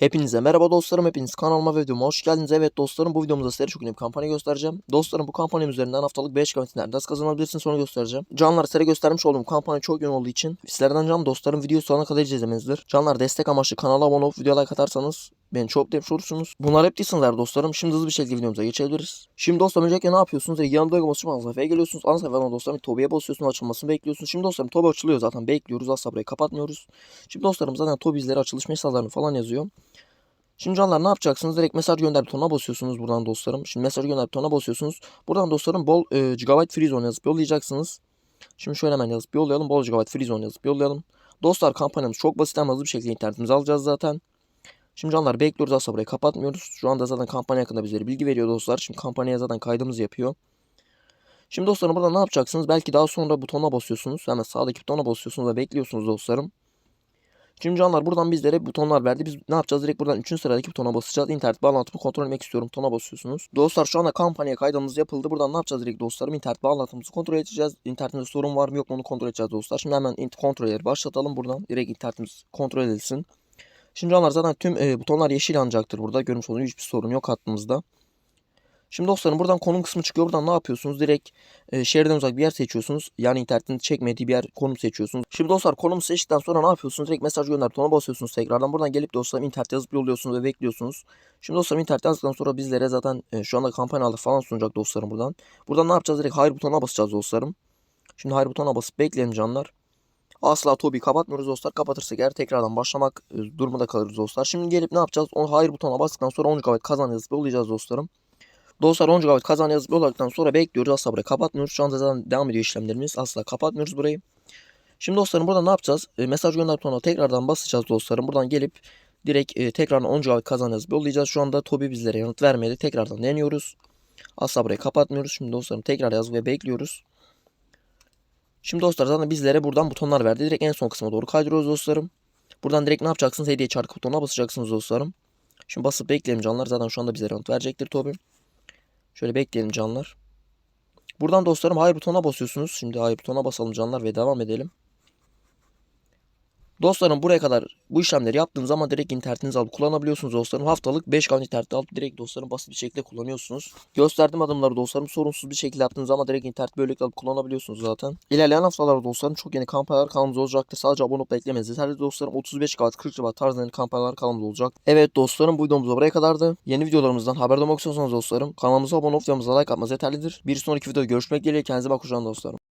Hepinize merhaba dostlarım. Hepiniz kanalıma ve videoma hoş geldiniz. Evet dostlarım bu videomuzda sizlere çok önemli bir kampanya göstereceğim. Dostlarım bu kampanyam üzerinden haftalık 5 garanti nasıl kazanabilirsiniz sonra göstereceğim. Canlar sizlere göstermiş olduğum kampanya çok yoğun olduğu için sizlerden can dostlarım videoyu sonuna kadar izlemenizdir. Canlar destek amaçlı kanala abone olup video like atarsanız beni çok demiş olursunuz. Bunlar hep değilsiniz dostlarım. Şimdi hızlı bir şekilde videomuza geçebiliriz. Şimdi dostlarım öncelikle ne yapıyorsunuz? Yanımda olması için ana sayfaya geliyorsunuz. Ana sayfadan dostlarım Tobi'ye basıyorsunuz açılmasını bekliyorsunuz. Şimdi dostlarım Tobi açılıyor zaten bekliyoruz. Asla burayı kapatmıyoruz. Şimdi dostlarım zaten Tobi izleri açılış mesajlarını falan yazıyor. Şimdi canlar ne yapacaksınız? Direkt mesaj gönder butonuna basıyorsunuz buradan dostlarım. Şimdi mesaj gönder butonuna basıyorsunuz. Buradan dostlarım bol e, gigabyte free zone yazıp yollayacaksınız. Şimdi şöyle hemen yazıp yollayalım. Bol gigabyte free zone yazıp yollayalım. Dostlar kampanyamız çok basit ama hızlı bir şekilde internetimizi alacağız zaten. Şimdi canlar bekliyoruz asla burayı kapatmıyoruz. Şu anda zaten kampanya hakkında bizlere bilgi veriyor dostlar. Şimdi kampanyaya zaten kaydımızı yapıyor. Şimdi dostlarım burada ne yapacaksınız? Belki daha sonra butona basıyorsunuz. Hemen sağdaki butona basıyorsunuz ve bekliyorsunuz dostlarım. Şimdi canlar buradan bizlere butonlar verdi. Biz ne yapacağız? Direkt buradan 3. sıradaki butona basacağız. İnternet bağlantımı kontrol etmek istiyorum. Butona basıyorsunuz. Dostlar şu anda kampanya kaydımız yapıldı. Buradan ne yapacağız direkt dostlarım? İnternet bağlantımızı kontrol edeceğiz. İnternetimde sorun var mı yok mu onu kontrol edeceğiz dostlar. Şimdi hemen kontrolleri başlatalım buradan. Direkt internetimiz kontrol edilsin. Şimdi canlar zaten tüm e, butonlar yeşil yanacaktır burada. Görmüş olduğunuz hiçbir sorun yok hattımızda. Şimdi dostlarım buradan konum kısmı çıkıyor. Buradan ne yapıyorsunuz? Direkt e, şehirden uzak bir yer seçiyorsunuz. Yani internetin çekmediği bir yer konum seçiyorsunuz. Şimdi dostlar konum seçtikten sonra ne yapıyorsunuz? Direkt mesaj gönder butonuna basıyorsunuz tekrardan. Buradan gelip dostlarım internet yazıp yolluyorsunuz ve bekliyorsunuz. Şimdi dostlarım internet yazdıktan sonra bizlere zaten e, şu anda kampanyalar falan sunacak dostlarım buradan. Buradan ne yapacağız? Direkt hayır butonuna basacağız dostlarım. Şimdi hayır butonuna basıp bekleyelim canlar. Asla Tobi kapatmıyoruz dostlar. Kapatırsak eğer tekrardan başlamak e, durumunda kalırız dostlar. Şimdi gelip ne yapacağız? O hayır butonuna bastıktan sonra 10 GB kazan yazıp yollayacağız dostlarım. Dostlar 10 GB kazan yazıp yolladıktan sonra bekliyoruz. Asla burayı kapatmıyoruz. Şu anda zaten devam ediyor işlemlerimiz. Asla kapatmıyoruz burayı. Şimdi dostlarım burada ne yapacağız? E, mesaj gönder butonuna tekrardan basacağız dostlarım. Buradan gelip direkt e, tekrardan 10 GB kazan yazıp yollayacağız. Şu anda Tobi bizlere yanıt vermedi. Tekrardan deniyoruz. Asla burayı kapatmıyoruz. Şimdi dostlarım tekrar yaz ve bekliyoruz. Şimdi dostlar zaten bizlere buradan butonlar verdi. Direkt en son kısma doğru kaydırıyoruz dostlarım. Buradan direkt ne yapacaksınız? Hediye çarkı butonuna basacaksınız dostlarım. Şimdi basıp bekleyelim canlar. Zaten şu anda bize yanıt verecektir Tobi. Şöyle bekleyelim canlar. Buradan dostlarım hayır butonuna basıyorsunuz. Şimdi hayır butonuna basalım canlar ve devam edelim. Dostlarım buraya kadar bu işlemleri yaptığınız zaman direkt internetinizi alıp kullanabiliyorsunuz dostlarım. Haftalık 5 GB internet alıp direkt dostlarım basit bir şekilde kullanıyorsunuz. Gösterdiğim adımları dostlarım sorunsuz bir şekilde yaptığınız zaman direkt internet böylelikle alıp kullanabiliyorsunuz zaten. İlerleyen haftalarda dostlarım çok yeni kampanyalar kanalımızda olacaktır. Sadece abone olup beklemeniz yeterli dostlarım. 35 GB 40 GB tarzında yeni kampanyalar kanalımızda olacak. Evet dostlarım bu videomuz buraya kadardı. Yeni videolarımızdan haberdar olmak istiyorsanız dostlarım kanalımıza abone olup videomuza like atmanız yeterlidir. Bir sonraki videoda görüşmek dileğiyle kendinize bakın dostlarım.